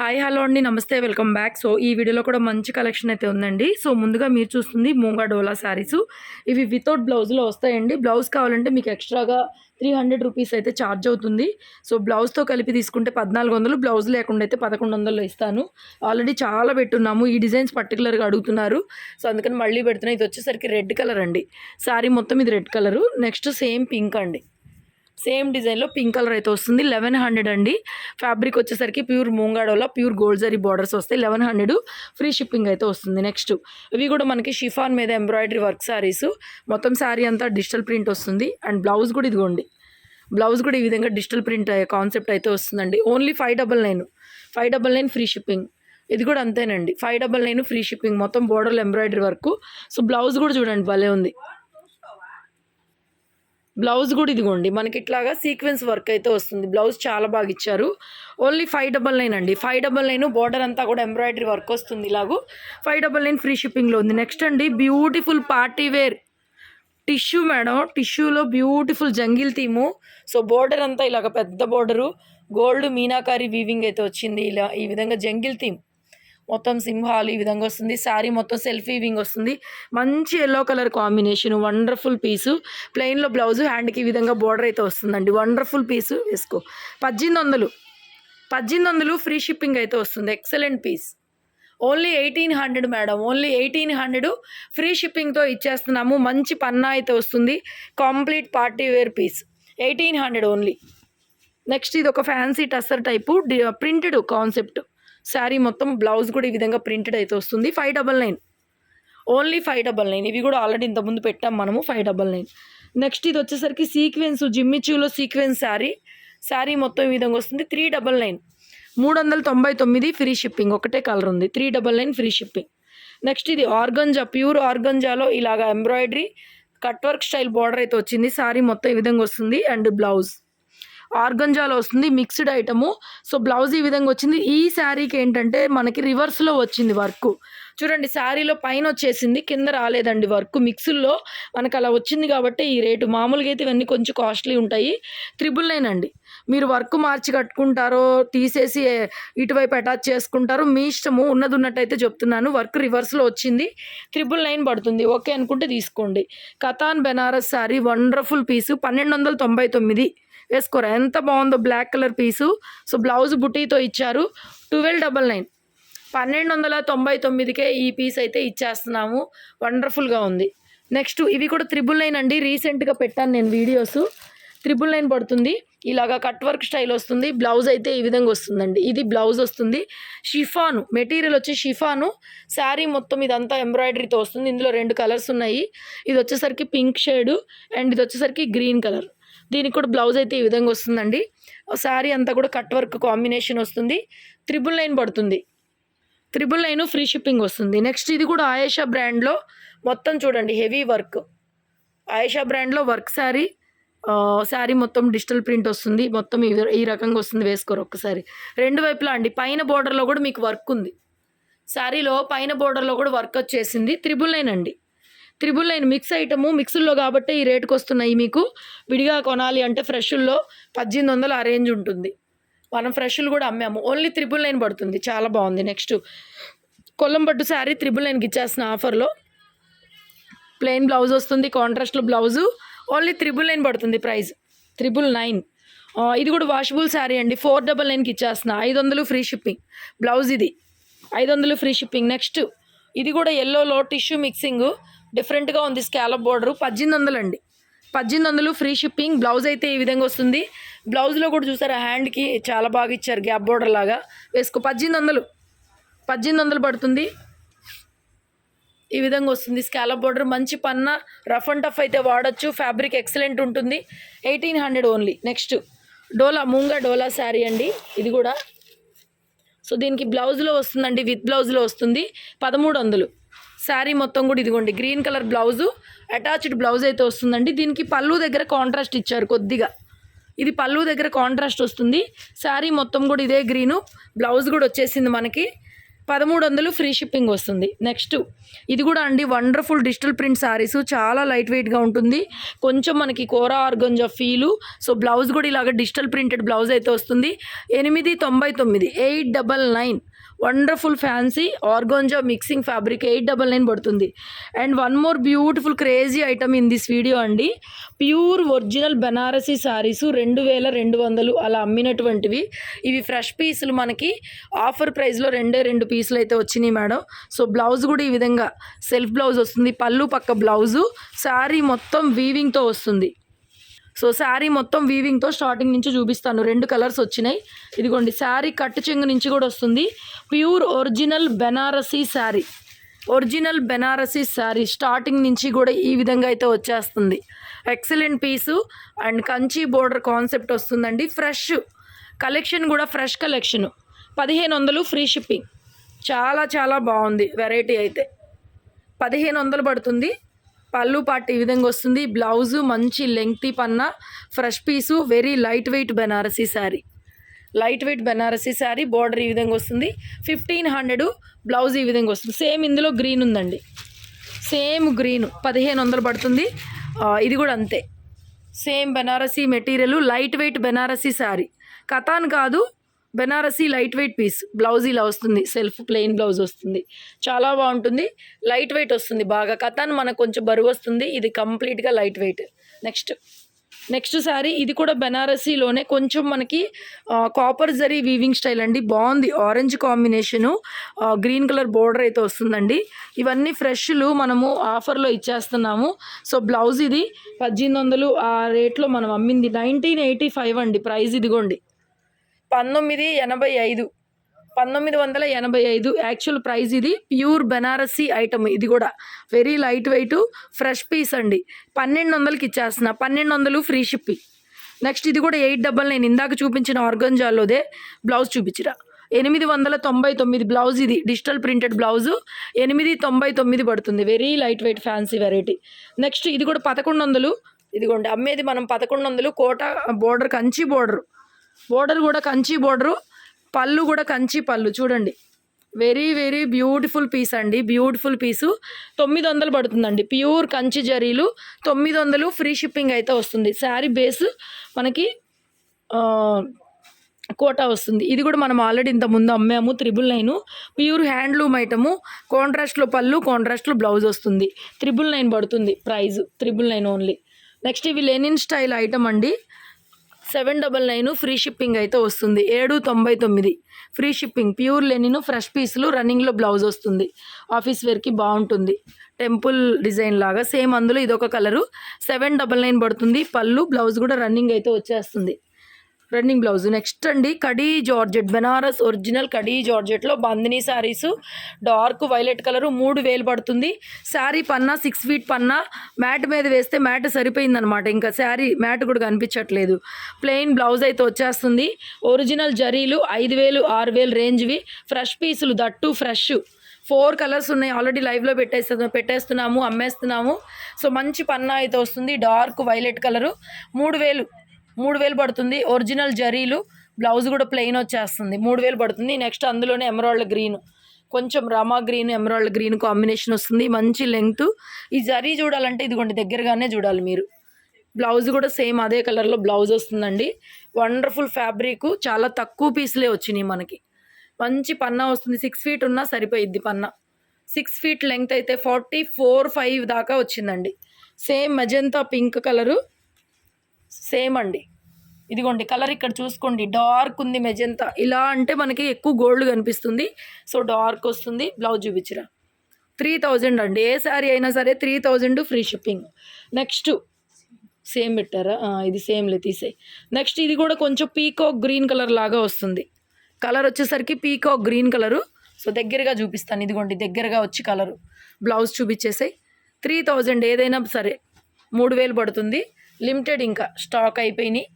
Hi hello అండి. నమస్తే welcome back. So ఈ వీడియోలో కూడా మంచి కలెక్షన్ అయితే ఉందండి. సో ముందుగా మీరు చూస్తుంది మూంగా డోలా శారీస్. ఇవి వితౌట్ బ్లౌజ్లో వస్తాయండి. బ్లౌజ్ కావాలంటే మీకు ఎక్స్ట్రాగా త్రీ హండ్రెడ్ రూపీస్ అయితే ఛార్జ్ అవుతుంది. సో బ్లౌజ్తో కలిపి తీసుకుంటే పద్నాలుగు వందలు. బ్లౌజ్ లేకుండా అయితే పదకొండు వందలు ఇస్తాను. ఆల్రెడీ చాలా పెట్టున్నాము. ఈ డిజైన్స్ పర్టికులర్గా అడుగుతున్నారు. సో అందుకని మళ్ళీ పెడుతున్నాయి ఇది వచ్చేసరికి రెడ్ కలర్ అండి. శారీ మొత్తం ఇది red colour. Next same pink అండి. సేమ్ డిజైన్లో పింక్ కలర్ అయితే వస్తుంది. లెవెన్ హండ్రెడ్ అండి. ఫ్యాబ్రిక్ వచ్చేసరికి ప్యూర్ మూంగాడోలో ప్యూర్ గోల్డ్ జరీ బార్డర్స్ వస్తాయి. లెవెన్ హండ్రెడ్ ఫ్రీ షిప్పింగ్ అయితే వస్తుంది నెక్స్ట్. ఇవి కూడా మనకి షిఫాన్ మీద ఎంబ్రాయిడరీ వర్క్ శారీస్. మొత్తం శారీ అంతా డిజిటల్ ప్రింట్ వస్తుంది. అండ్ బ్లౌజ్ కూడా ఇదిగోండి. బ్లౌజ్ కూడా ఈ విధంగా డిజిటల్ ప్రింట్ కాన్సెప్ట్ అయితే వస్తుందండి. Only five double nine. Five double nine free shipping. ఇది కూడా అంతేనండి. Five double nine free shipping. మొత్తం బోర్డర్లో ఎంబ్రాయిడరీ వర్క్. సో బ్లౌజ్ కూడా చూడండి భలే ఉంది. బ్లౌజ్ కూడా ఇదిగోండి. మనకి ఇట్లాగా సీక్వెన్స్ వర్క్ అయితే వస్తుంది. బ్లౌజ్ చాలా బాగా ఇచ్చారు. ఓన్లీ ఫైవ్ డబల్ నైన్ అండి. ఫైవ్ డబల్ నైన్ బోర్డర్ అంతా కూడా ఎంబ్రాయిడరీ వర్క్ వస్తుంది ఇలాగూ. ఫైవ్ డబల్ నైన్ ఫ్రీ షిప్పింగ్లో ఉంది. నెక్స్ట్ అండి beautiful party wear tissue madam టిష్యూలో beautiful jungle theme. So border అంతా ఇలాగ పెద్ద బోర్డరు గోల్డ్ మీనాకారి వీవింగ్ అయితే వచ్చింది. ఇలా ఈ విధంగా జంగిల్ థీమ్. మొత్తం సింహాలు ఈ విధంగా వస్తుంది. శారీ మొత్తం సెల్ఫీ వింగ్ వస్తుంది. మంచి yellow colour combination wonderful piece ప్లెయిన్లో blouse హ్యాండ్కి ఈ విధంగా బోర్డర్ అయితే వస్తుందండి. వండర్ఫుల్ పీసు వేసుకో. పద్దెనిమిది వందలు. పద్దెనిమిది వందలు ఫ్రీ షిప్పింగ్ అయితే వస్తుంది. Excellent piece only eighteen hundred madam only eighteen hundred free షిప్పింగ్తో ఇచ్చేస్తున్నాము. మంచి పన్నా అయితే వస్తుంది. Complete party wear piece eighteen hundred only next ఇది ఒక fancy tussar type printed concept sari మొత్తం బ్లౌజ్ కూడా ఈ విధంగా ప్రింటెడ్ అయితే వస్తుంది. Five double nine. Only five double nine. ఇవి కూడా ఆల్రెడీ ఇంతకుముందు పెట్టాం మనము ఫైవ్ డబల్ నైన్. నెక్స్ట్ ఇది వచ్చేసరికి సీక్వెన్స్ జిమ్మిచ్యూలో సీక్వెన్స్ శారీ. శారీ మొత్తం ఈ విధంగా వస్తుంది. Three double nine. మూడు వందల తొంభై తొమ్మిది ఫ్రీ షిప్పింగ్. ఒకటే కలర్ ఉంది. Three double nine free shipping. Next ఇది ఆర్గంజా. ప్యూర్ ఆర్గంజాలో ఇలాగా embroidery cut work style border అయితే వచ్చింది. శారీ మొత్తం ఈ విధంగా వస్తుంది. And blouse. ఆర్గంజాలో వస్తుంది మిక్స్డ్ ఐటము సో బ్లౌజ్ ఈ విధంగా వచ్చింది. ఈ శారీకి ఏంటంటే మనకి రివర్స్లో వచ్చింది వర్క్ చూడండి శారీలో పైన వచ్చేసింది కింద రాలేదండి వర్క్ మిక్సుల్లో మనకు అలా వచ్చింది కాబట్టి ఈ రేటు మామూలుగా అయితే ఇవన్నీ కొంచెం కాస్ట్లీ ఉంటాయి. త్రిబుల్ నైన్ అండి. మీరు వర్క్ మార్చి కట్టుకుంటారో తీసేసి ఇటువైపు అటాచ్ చేసుకుంటారో మీ ఇష్టము ఉన్నది ఉన్నట్టయితే చెప్తున్నాను. వర్క్ రివర్స్లో వచ్చింది. త్రిబుల్ నైన్ పడుతుంది. ఓకే అనుకుంటే తీసుకోండి. కథాన్ బెనారస్ శారీ వండర్ఫుల్ పీసు పన్నెండు వందల తొంభై తొమ్మిది. వేసుకోరా ఎంత బాగుందో black colour piece so blouse బుటీతో ఇచ్చారు. ట్వెల్వ్ డబల్ నైన్ పన్నెండు వందల తొంభై తొమ్మిదికే ఈ పీస్ అయితే ఇచ్చేస్తున్నాము. వండర్ఫుల్గా ఉంది. నెక్స్ట్ ఇవి కూడా త్రిబుల్ నైన్ అండి. రీసెంట్గా పెట్టాను నేను వీడియోస్ త్రిబుల్ నైన్ పడుతుంది. ఇలాగా కట్ వర్క్ స్టైల్ వస్తుంది. బ్లౌజ్ అయితే ఈ విధంగా వస్తుందండి. ఇది బ్లౌజ్ వస్తుంది. షిఫాను మెటీరియల్ వచ్చి షిఫాను. శారీ మొత్తం ఇదంతా ఎంబ్రాయిడరీతో వస్తుంది. ఇందులో రెండు కలర్స్ ఉన్నాయి. ఇది వచ్చేసరికి పింక్ షేడు అండ్ ఇది వచ్చేసరికి గ్రీన్ కలర్ దీనికి కూడా బ్లౌజ్ అయితే ఈ విధంగా వస్తుందండి. శారీ అంతా కూడా కట్ వర్క్ కాంబినేషన్ వస్తుంది. త్రిబుల్ నైన్ పడుతుంది. త్రిబుల్ నైన్ ఫ్రీ షిప్పింగ్ వస్తుంది. నెక్స్ట్ ఇది కూడా ఆయేషా బ్రాండ్లో మొత్తం చూడండి హెవీ వర్క్. ఆయేషా బ్రాండ్లో వర్క్ శారీ శారీ మొత్తం డిజిటల్ ప్రింట్ వస్తుంది. మొత్తం ఈ ఈ రకంగా వస్తుంది వేసుకోరు ఒక్కసారి. రెండు వైపులా అండి పైన బోర్డర్లో కూడా మీకు వర్క్ ఉంది. శారీలో పైన బోర్డర్లో కూడా వర్క్ వచ్చేసింది. త్రిబుల్ నైన్ అండి. త్రిబుల్ నైన్ మిక్స్ ఐటము మిక్సుల్లో కాబట్టి ఈ రేటుకు వస్తున్నాయి మీకు. విడిగా కొనాలి అంటే ఫ్రెష్ల్లో పద్దెనిమిది వందలు ఆ రేంజ్ ఉంటుంది. మనం ఫ్రెష్లు కూడా అమ్మాము. ఓన్లీ త్రిబుల్ నైన్ పడుతుంది. చాలా బాగుంది. నెక్స్ట్ కొల్లం పట్టు శారీ త్రిబుల్ నైన్కి ఇచ్చేస్తున్న ఆఫర్లో. ప్లెయిన్ బ్లౌజ్ వస్తుంది. కాంట్రాస్ట్లో బ్లౌజు. ఓన్లీ త్రిబుల్ నైన్ పడుతుంది ప్రైస్. Triple nine. ఇది కూడా వాషబుల్ శారీ అండి. ఫోర్ డబల్ నైన్కి ఇచ్చేస్తున్నా. ఐదు వందలు ఫ్రీ షిప్పింగ్. బ్లౌజ్ ఇది. ఐదు వందలు ఫ్రీ షిప్పింగ్. నెక్స్ట్ ఇది కూడా ఎల్లోలో టిష్యూ మిక్సింగ్ డిఫరెంట్గా ఉంది స్కాలప్ బోర్డరు. పద్దెనిమిది వందలు అండి పద్దెనిమిది వందలు ఫ్రీ షిప్పింగ్. బ్లౌజ్ అయితే ఈ విధంగా వస్తుంది. బ్లౌజ్లో కూడా చూసారా హ్యాండ్కి చాలా బాగా ఇచ్చారు గ్యాప్ బోర్డర్ లాగా. వేసుకో పద్దెనిమిది వందలు పద్దెనిమిది వందలు పడుతుంది. ఈ విధంగా వస్తుంది స్కాలప్ బోర్డర్. మంచి పన్న రఫ్ అండ్ టఫ్ అయితే వాడచ్చు. ఫ్యాబ్రిక్ ఎక్సలెంట్ ఉంటుంది. Eighteen hundred only. నెక్స్ట్ డోలా మూంగా డోలా శారీ అండి. ఇది కూడా. సో దీనికి బ్లౌజ్లో వస్తుందండి విత్ బ్లౌజ్లో వస్తుంది. పదమూడు వందలు శారీ మొత్తం కూడా ఇదిగోండి. Green colour blouse attached blouse అయితే వస్తుందండి. దీనికి పళ్ళు దగ్గర కాంట్రాస్ట్ ఇచ్చారు కొద్దిగా. ఇది పళ్ళు దగ్గర కాంట్రాస్ట్ వస్తుంది. శారీ మొత్తం కూడా ఇదే గ్రీను. బ్లౌజ్ కూడా వచ్చేసింది మనకి. పదమూడు వందలు ఫ్రీ షిప్పింగ్ వస్తుంది. నెక్స్ట్ ఇది కూడా అండి వండర్ఫుల్ డిజిటల్ ప్రింట్ శారీస్ చాలా లైట్ వెయిట్గా ఉంటుంది. కొంచెం మనకి కోరా ఆర్గంజా ఫీలు. సో బ్లౌజ్ కూడా ఇలాగ డిజిటల్ ప్రింటెడ్ బ్లౌజ్ అయితే వస్తుంది. ఎనిమిది తొంభై తొమ్మిది eight double nine. Wonderful fancy organza mixing fabric eight double nine పడుతుంది. And one more beautiful crazy item in this video అండి. ప్యూర్ ఒరిజినల్ బెనారసీ శారీసు రెండు వేల రెండు వందలు అలా అమ్మినటువంటివి. ఇవి ఫ్రెష్ పీసులు మనకి ఆఫర్ ప్రైస్లో రెండే రెండు పీస్ పీసులు అయితే వచ్చినాయి మేడం. సో బ్లౌజ్ కూడా ఈ విధంగా సెల్ఫ్ బ్లౌజ్ వస్తుంది. పళ్ళు పక్క బ్లౌజు శారీ మొత్తం వీవింగ్తో వస్తుంది. సో శారీ మొత్తం వీవింగ్తో స్టార్టింగ్ నుంచి చూపిస్తాను. రెండు కలర్స్ వచ్చినాయి. ఇదిగోండి శారీ కట్టు చెంగు నుంచి కూడా వస్తుంది. Pure original Benarasi sari. Original Benarasi sari starting నుంచి కూడా ఈ విధంగా అయితే వచ్చేస్తుంది. Excellent piece and Kanchi border concept వస్తుందండి. ఫ్రెష్ కలెక్షన్ కూడా ఫ్రెష్ కలెక్షన్ పదిహేను వందలు ఫ్రీ షిప్పింగ్ చాలా చాలా బాగుంది వెరైటీ అయితే. పదిహేను వందలు పడుతుంది. పళ్ళు పాటు ఈ విధంగా వస్తుంది. బ్లౌజు మంచి లెంగ్తీ పన్న fresh piece very light weight Benarasi sari. Light weight Benarasi sari border ఈ విధంగా వస్తుంది. ఫిఫ్టీన్ హండ్రెడ్ బ్లౌజ్ ఈ విధంగా వస్తుంది. సేమ్ ఇందులో గ్రీన్ ఉందండి. సేమ్ గ్రీన్ పదిహేను వందలు పడుతుంది. ఇది కూడా అంతే. Same Benarasi material light weight Benarasi sari. Katan కాదు Benarasi light weight piece blouse ఇలా వస్తుంది సెల్ఫ్ ప్లెయిన్ బ్లౌజ్ వస్తుంది. చాలా బాగుంటుంది. లైట్ వెయిట్ వస్తుంది బాగా. కథాన్ మనకు కొంచెం బరువు వస్తుంది. ఇది కంప్లీట్గా light weight. Next. Next sari ఇది కూడా బెనారసీలోనే కొంచెం మనకి కాపర్ జరీ వీవింగ్ స్టైల్ అండి. బాగుంది. Orange combination green colour border అయితే వస్తుందండి. ఇవన్నీ ఫ్రెష్లు మనము ఆఫర్లో ఇచ్చేస్తున్నాము. సో బ్లౌజ్ ఇది పద్దెనిమిది వందలు ఆ రేట్లో మనం అమ్మింది నైన్టీన్ ఎయిటీ ఫైవ్ అండి. ప్రైస్ ఇదిగోండి. పంతొమ్మిది ఎనభై ఐదు. పంతొమ్మిది వందల ఎనభై ఐదు. యాక్చువల్ ప్రైస్ ఇది. ప్యూర్ బెనారసీ ఐటమ్ ఇది కూడా. Very light weight fresh piece అండి. పన్నెండు వందలకి ఇచ్చేస్తున్నా. పన్నెండు వందలు ఫ్రీ షిప్పింగ్ నెక్స్ట్ ఇది కూడా ఎయిట్ డబల్ నేను. ఇందాక చూపించిన ఆర్గంజాలోదే బ్లౌజ్ చూపించిరా. ఎనిమిది వందల తొంభై తొమ్మిది బ్లౌజ్ ఇది. Digital printed blouse. ఎనిమిది తొంభై తొమ్మిది పడుతుంది. Very light weight fancy variety next ఇది కూడా పదకొండు వందలు. ఇదిగోండి అమ్మేది మనం పదకొండు వందలు. Kota border Kanchi border border కూడా కంచి బోర్డరు పళ్ళు కూడా కంచి పళ్ళు చూడండి. వెరీ వెరీ బ్యూటిఫుల్ పీస్ అండి. బ్యూటిఫుల్ పీసు తొమ్మిది వందలు పడుతుందండి. ప్యూర్ కంచి జరీలు. తొమ్మిది వందలు ఫ్రీ షిప్పింగ్ అయితే వస్తుంది. శారీ బేస్ మనకి కోట కోటా వస్తుంది. ఇది కూడా మనం ఆల్రెడీ ఇంత ముందు అమ్మాము triple nine pure handloom item కాంట్రాస్ట్లో పళ్ళు కాంట్రాస్ట్లో బ్లౌజ్ వస్తుంది. త్రిబుల్ నైన్ పడుతుంది. Price triple nine only next ఇవి లెనిన్ స్టైల్ ఐటమ్ అండి. Seven double nine free shipping అయితే వస్తుంది. ఏడు తొంభై తొమ్మిది. Free shipping. Pure linen fresh పీసులు రన్నింగ్లో బ్లౌజ్ వస్తుంది. ఆఫీస్ వేర్కి బాగుంటుంది. టెంపుల్ డిజైన్ లాగా సేమ్ అందులో ఇదొక కలరు. సెవెన్ డబల్ నైన్ పడుతుంది. పళ్ళు బ్లౌజ్ కూడా రన్నింగ్ అయితే వచ్చేస్తుంది. Running blouse. నెక్స్ట్ అండి khaddi georgette. Banaras original khaddi జార్జెట్లో bandhani saris dark violet colour మూడు వేలు పడుతుంది. శారీ పన్నా సిక్స్ ఫీట్ పన్నా మ్యాట్ మీద వేస్తే మ్యాట్ సరిపోయిందనమాట. ఇంకా శారీ మ్యాట్ కూడా కనిపించట్లేదు. ప్లెయిన్ బ్లౌజ్ అయితే వచ్చేస్తుంది. ఒరిజినల్ జరీలు ఐదు వేలు ఆరు వేలు రేంజ్వి. ఫ్రెష్ పీసులు దట్టు ఫ్రెష్. ఫోర్ కలర్స్ ఉన్నాయి. ఆల్రెడీ లైవ్లో పెట్టేస్తు పెట్టేస్తున్నాము అమ్మేస్తున్నాము. సో మంచి పన్నా అయితే వస్తుంది. Dark violet colour. మూడు వేలు. మూడు వేలు పడుతుంది. ఒరిజినల్ జరీలు బ్లౌజ్ కూడా ప్లెయిన్ వచ్చేస్తుంది. మూడు వేలు పడుతుంది. నెక్స్ట్ అందులోనే ఎమరాల్డ్ గ్రీన్. కొంచెం రమా గ్రీన్ ఎమరాల్డ్ గ్రీన్ కాంబినేషన్ వస్తుంది. మంచి లెంగ్త్ ఈ జరీ చూడాలంటే ఇదిగోండి దగ్గరగానే చూడాలి మీరు. బ్లౌజ్ కూడా సేమ్ అదే కలర్లో బ్లౌజ్ వస్తుందండి. Wonderful fabric. చాలా తక్కువ పీసులే వచ్చినాయి మనకి. మంచి పన్నా వస్తుంది. సిక్స్ ఫీట్ ఉన్నా సరిపోయిద్ది పన్నా. సిక్స్ ఫీట్ లెంగ్త్ అయితే ఫార్టీ ఫోర్ ఫైవ్ దాకా వచ్చిందండి. Same magenta pink colour same అండి. ఇదిగోండి కలర్ ఇక్కడ చూసుకోండి. డార్క్ ఉంది మెజంతా. ఇలా అంటే మనకి ఎక్కువ గోల్డ్ కనిపిస్తుంది. సో డార్క్ వస్తుంది. బ్లౌజ్ చూపించరా. త్రీ థౌజండ్ అండి. ఏ శారీ అయినా సరే three thousand free shipping. Next same పెట్టారా? ఇది సేమ్లే తీసే నెక్స్ట్ ఇది కూడా కొంచెం పీకాక్ గ్రీన్ కలర్ లాగా వస్తుంది. కలర్ వచ్చేసరికి పీకాక్ గ్రీన్ కలరు. సో దగ్గరగా చూపిస్తాను. ఇదిగోండి దగ్గరగా వచ్చి కలరు. బ్లౌజ్ చూపించేసాయి. త్రీ థౌజండ్ ఏదైనా సరే మూడు వేలు పడుతుంది. లిమిటెడ్ ఇంకా స్టాక్ అయిపోయినాయి.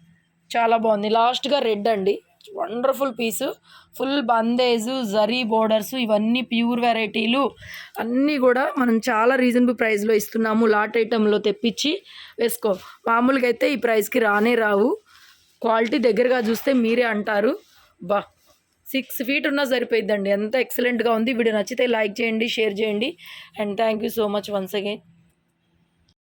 చాలా బాగుంది. లాస్ట్గా రెడ్ అండి. Wonderful piece. Full బందేజు zari borders ఇవన్నీ ప్యూర్ వెరైటీలు. అన్నీ కూడా మనం చాలా రీజనబుల్ ప్రైస్లో ఇస్తున్నాము. లాట్ ఐటెంలో తెప్పించి వేసుకో. మామూలుగా అయితే ఈ ప్రైస్కి రానే రావు. క్వాలిటీ దగ్గరగా చూస్తే మీరే అంటారు. బా! సిక్స్ ఫీట్ ఉన్నా సరిపోయిద్దండి. ఎంత ఎక్సలెంట్గా ఉంది. వీడియో నచ్చితే లైక్ చేయండి షేర్ చేయండి. And thank you so much once again.